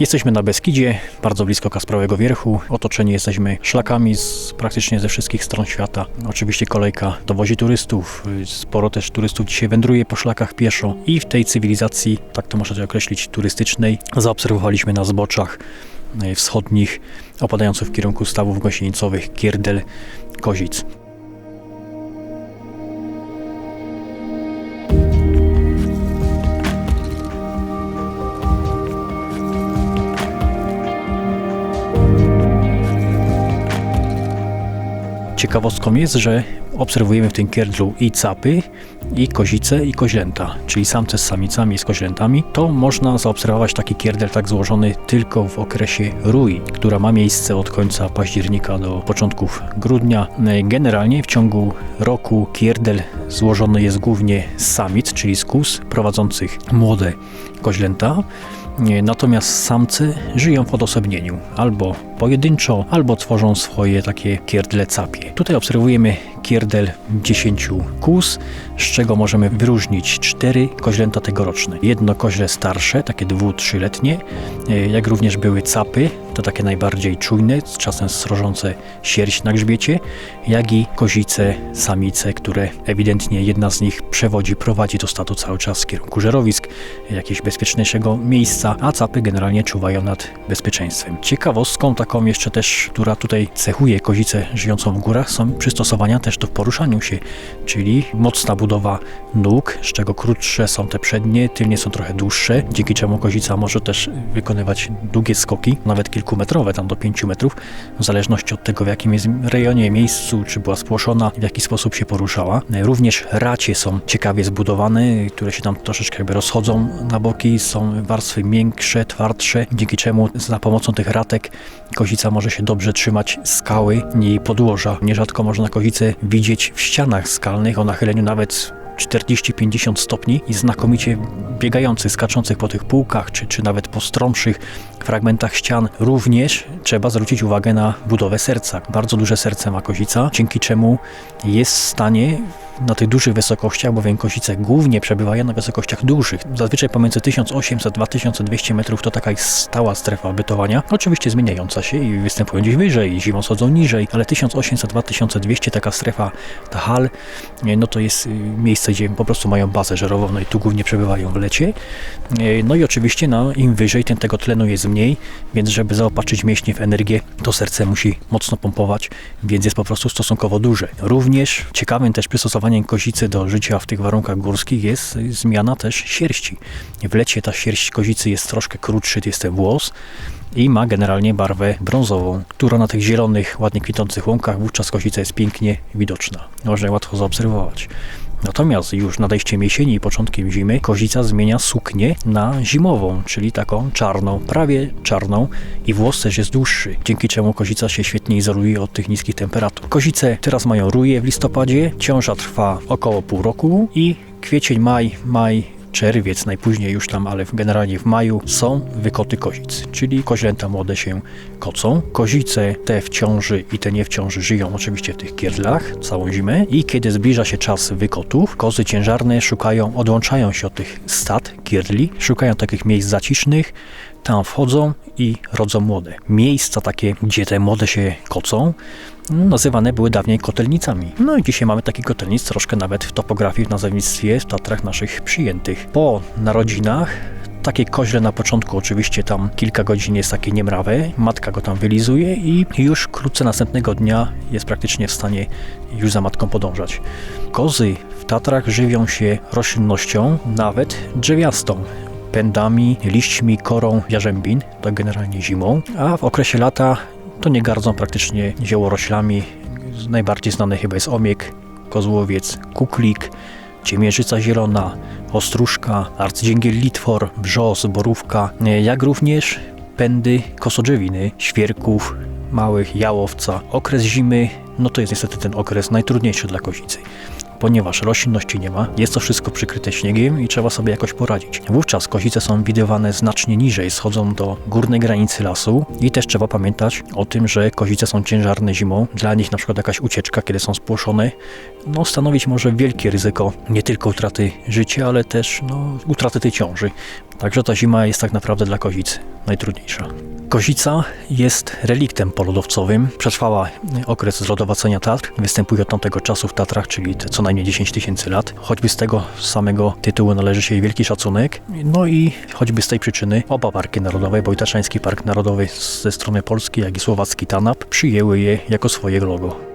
Jesteśmy na Beskidzie, bardzo blisko Kasprowego Wierchu. Otoczeni jesteśmy szlakami z praktycznie ze wszystkich stron świata. Oczywiście kolejka dowozi turystów. Sporo też turystów dzisiaj wędruje po szlakach pieszo. I w tej cywilizacji, tak to możecie określić, turystycznej, zaobserwowaliśmy na zboczach e, wschodnich, opadających w kierunku stawów gąsienicowych Kierdel, Kozic. Ciekawostką jest, że obserwujemy w tym kierdlu i capy, i kozice, i koźlęta, czyli samce z samicami i z koźlętami. To można zaobserwować taki kierdel tak złożony tylko w okresie rui, która ma miejsce od końca października do początków grudnia. Generalnie w ciągu roku kierdel złożony jest głównie z samic, czyli z kus prowadzących młode koźlęta. Natomiast samce żyją w odosobnieniu, albo pojedynczo, albo tworzą swoje takie kierdle capie. Tutaj obserwujemy kierdel 10 kus, z czego możemy wyróżnić cztery koźlęta tegoroczne. Jedno koźle starsze, takie dwu-trzyletnie, jak również były capy, to takie najbardziej czujne, czasem srożące sierść na grzbiecie, jak i kozice, samice, które ewidentnie jedna z nich przewodzi, prowadzi do statu cały czas w kierunku żerowisk, jakiegoś bezpieczniejszego miejsca, a capy generalnie czuwają nad bezpieczeństwem. Ciekawostką taką jeszcze też, która tutaj cechuje kozicę żyjącą w górach, są przystosowania też do poruszaniu się, czyli mocna budowa nóg, z czego krótsze są te przednie, tylnie są trochę dłuższe, dzięki czemu kozica może też wykonywać długie skoki, nawet kilkumetrowe, tam do 5 metrów, w zależności od tego, w jakim jest rejonie, miejscu, czy była spłoszona, w jaki sposób się poruszała. Również racie są ciekawie zbudowane, które się tam troszeczkę jakby rozchodzą na boki, są warstwy miększe, twardsze, dzięki czemu za pomocą tych ratek kozica może się dobrze trzymać skały i podłoża. Nierzadko można kozicę widzieć w ścianach skalnych o nachyleniu nawet 40-50 stopni i znakomicie biegających, skaczących po tych półkach, czy, czy nawet po stromszych fragmentach ścian. Również trzeba zwrócić uwagę na budowę serca. Bardzo duże serce ma kozica, dzięki czemu jest w stanie na tych dużych wysokościach, bowiem kozice głównie przebywają na wysokościach dużych. Zazwyczaj pomiędzy 1800-2200 metrów to taka jest stała strefa bytowania. Oczywiście zmieniająca się i występują gdzieś wyżej, zimą schodzą niżej, ale 1800-2200 taka strefa, ta hal, no to jest y, miejsce, gdzie po prostu mają bazę żerową, no i tu głównie przebywają w lecie. Y, No i oczywiście no, im wyżej, tym tego tlenu jest mniej, więc żeby zaopatrzyć mięśnie w energię, to serce musi mocno pompować, więc jest po prostu stosunkowo duże. Również ciekawym też przystosowaniem kozicy do życia w tych warunkach górskich jest zmiana też sierści. W lecie ta sierść kozicy jest troszkę krótszy, jest ten włos i ma generalnie barwę brązową, która na tych zielonych, ładnie kwitnących łąkach wówczas kozica jest pięknie widoczna. Można ją łatwo zaobserwować. Natomiast już nadejściem jesieni i początkiem zimy kozica zmienia suknię na zimową, czyli taką czarną, prawie czarną i włos też jest dłuższy, dzięki czemu kozica się świetnie izoluje od tych niskich temperatur. Kozice teraz mają ruje w listopadzie, ciąża trwa około pół roku i kwiecień, maj, maj, czerwiec, najpóźniej już tam, ale generalnie w maju są wykoty kozic, czyli koźlęta młode się kocą. Kozice te w ciąży i te nie w ciąży żyją oczywiście w tych kierdlach całą zimę i kiedy zbliża się czas wykotów, kozy ciężarne szukają, odłączają się od tych stad kierdli, szukają takich miejsc zacisznych, tam wchodzą i rodzą młode. Miejsca takie, gdzie te młode się kocą, nazywane były dawniej kotelnicami. No i dzisiaj mamy takich kotelnic troszkę nawet w topografii, w nazewnictwie, w Tatrach naszych przyjętych. Po narodzinach takie koźle na początku oczywiście tam kilka godzin jest takie niemrawe, matka go tam wylizuje i już wkrótce następnego dnia jest praktycznie w stanie już za matką podążać. Kozy w Tatrach żywią się roślinnością, nawet drzewiastą pędami, liśćmi, korą jarzębin, to generalnie zimą, a w okresie lata to nie gardzą praktycznie ziołoroślami. Najbardziej znany chyba jest omiek, kozłowiec, kuklik, ciemierzyca zielona, ostróżka, arcdzięgiel litwor, brzos, borówka, jak również pędy kosodrzewiny, świerków, małych, jałowca. Okres zimy, no to jest niestety ten okres najtrudniejszy dla kozicy. Ponieważ roślinności nie ma, jest to wszystko przykryte śniegiem i trzeba sobie jakoś poradzić. Wówczas kozice są widywane znacznie niżej, schodzą do górnej granicy lasu i też trzeba pamiętać o tym, że kozice są ciężarne zimą. Dla nich na przykład jakaś ucieczka, kiedy są spłoszone, no, stanowić może wielkie ryzyko nie tylko utraty życia, ale też no, utraty tej ciąży. Także ta zima jest tak naprawdę dla kozicy najtrudniejsza. Kozica jest reliktem polodowcowym. Przetrwała okres zlodowacenia Tatr. Występuje od tamtego czasu w Tatrach, czyli co najmniej 10 tysięcy lat. Choćby z tego samego tytułu należy się jej wielki szacunek. No i choćby z tej przyczyny oba parki narodowe, bo i Tatrzański Park Narodowy ze strony Polski, jak i Słowacki TANAP, przyjęły je jako swoje logo.